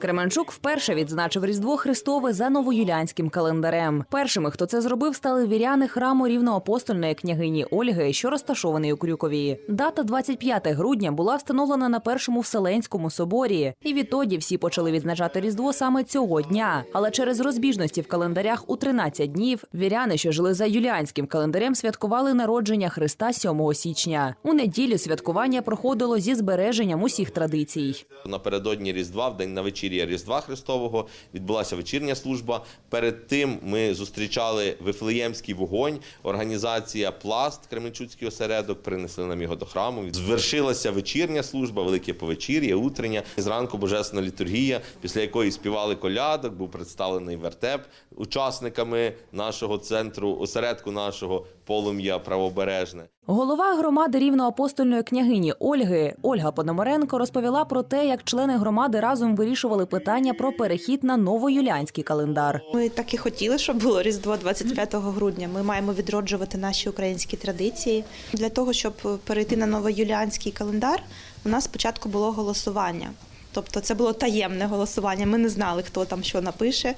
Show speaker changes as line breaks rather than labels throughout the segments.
Кременчук вперше відзначив Різдво Христове за новоюліанським календарем. Першими, хто це зробив, стали віряни храму рівноапостольної княгині Ольги, що розташований у Крюкові. Дата 25 грудня була встановлена на першому вселенському соборі, і відтоді всі почали відзначати Різдво саме цього дня. Але через розбіжності в календарях у 13 днів віряни, що жили за юліанським календарем, святкували народження Христа 7 січня. У неділю святкування проходило зі збереженням усіх традицій.
Напередодні Різдва, в день на вечір'я Різдва Христового, відбулася вечірня служба. Перед тим ми зустрічали Вифлеємський вогонь, організація Пласт, Кременчуцький осередок, принесли нам його до храму. Звершилася вечірня служба, велике повечір'я, утрення. Зранку божественна літургія, після якої співали колядок, був представлений вертеп учасниками нашого центру, осередку нашого полум'я правобережне.
Голова громади рівноапостольної княгині Ольги Ольга Пономаренко розповіла про те, як члени громади разом вирішували питання про перехід на новоюліанський календар.
Ми так і хотіли, щоб було Різдво 25 грудня. Ми маємо відроджувати наші українські традиції. Для того, щоб перейти на новоюліанський календар, у нас спочатку було голосування. Тобто це було таємне голосування. Ми не знали, хто там що напише.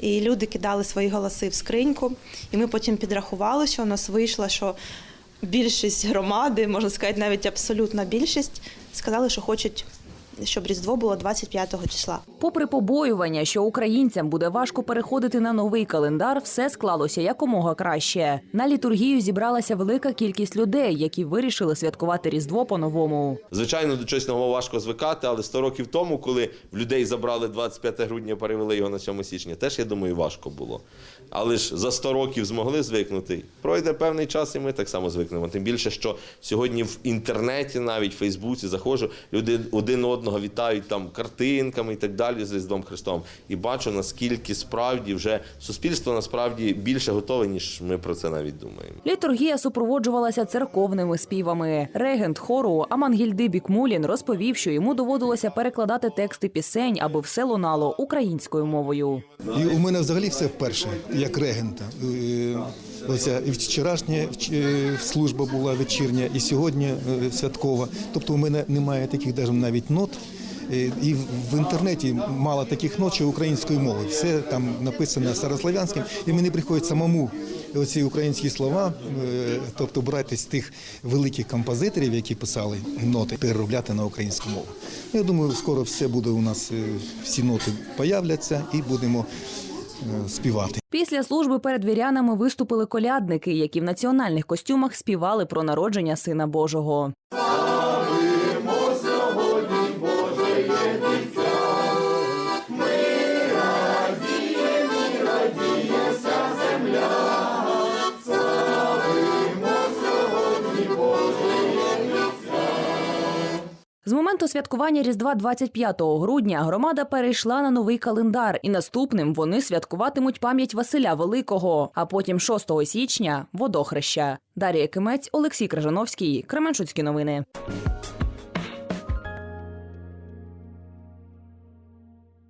І люди кидали свої голоси в скриньку. І ми потім підрахували, що у нас вийшло, що більшість громади, можна сказати, навіть абсолютна більшість, сказали, що хочуть, щоб Різдво було 25 числа.
Попри побоювання, що українцям буде важко переходити на новий календар, все склалося якомога краще. На літургію зібралася велика кількість людей, які вирішили святкувати Різдво по-новому.
Звичайно, до чогось нового важко звикати, але 100 років тому, коли в людей забрали 25 грудня, перевели його на 7 січня, теж я думаю, важко було. Але ж за 100 років змогли звикнути. Пройде певний час, і ми так само звикнемо. Тим більше, що сьогодні в інтернеті, навіть в Фейсбуці, заходжу, люди один одного вітають там картинками і так далі з Різдвом Христом. І бачу, наскільки справді вже суспільство насправді більше готове, ніж ми про це навіть думаємо.
Літургія супроводжувалася церковними співами. Регент хору Амангільди Бікмулін розповів, що йому доводилося перекладати тексти пісень, аби все лунало українською мовою.
І у мене взагалі все вперше, як регента. Е, Оця і вчорашня е, служба була вечірня, і сьогодні е, святкова. Тобто у мене немає таких навіть нот. Е, І в інтернеті мало таких нот, української мови. Все там написано старослов'янським, і мені приходить самому оці українські слова, е, тобто брати з тих великих композиторів, які писали ноти, переробляти на українську мову. Я думаю, скоро все буде у нас, е, всі ноти появляться і будемо співати.
Після служби перед вірянами виступили колядники, які в національних костюмах співали про народження Сина Божого. З моменту святкування Різдва 25 грудня громада перейшла на новий календар, і наступним вони святкуватимуть пам'ять Василя Великого, а потім 6 січня водохреща. Дарія Кимець, Олексій Крижановський, Кременчуцькі новини.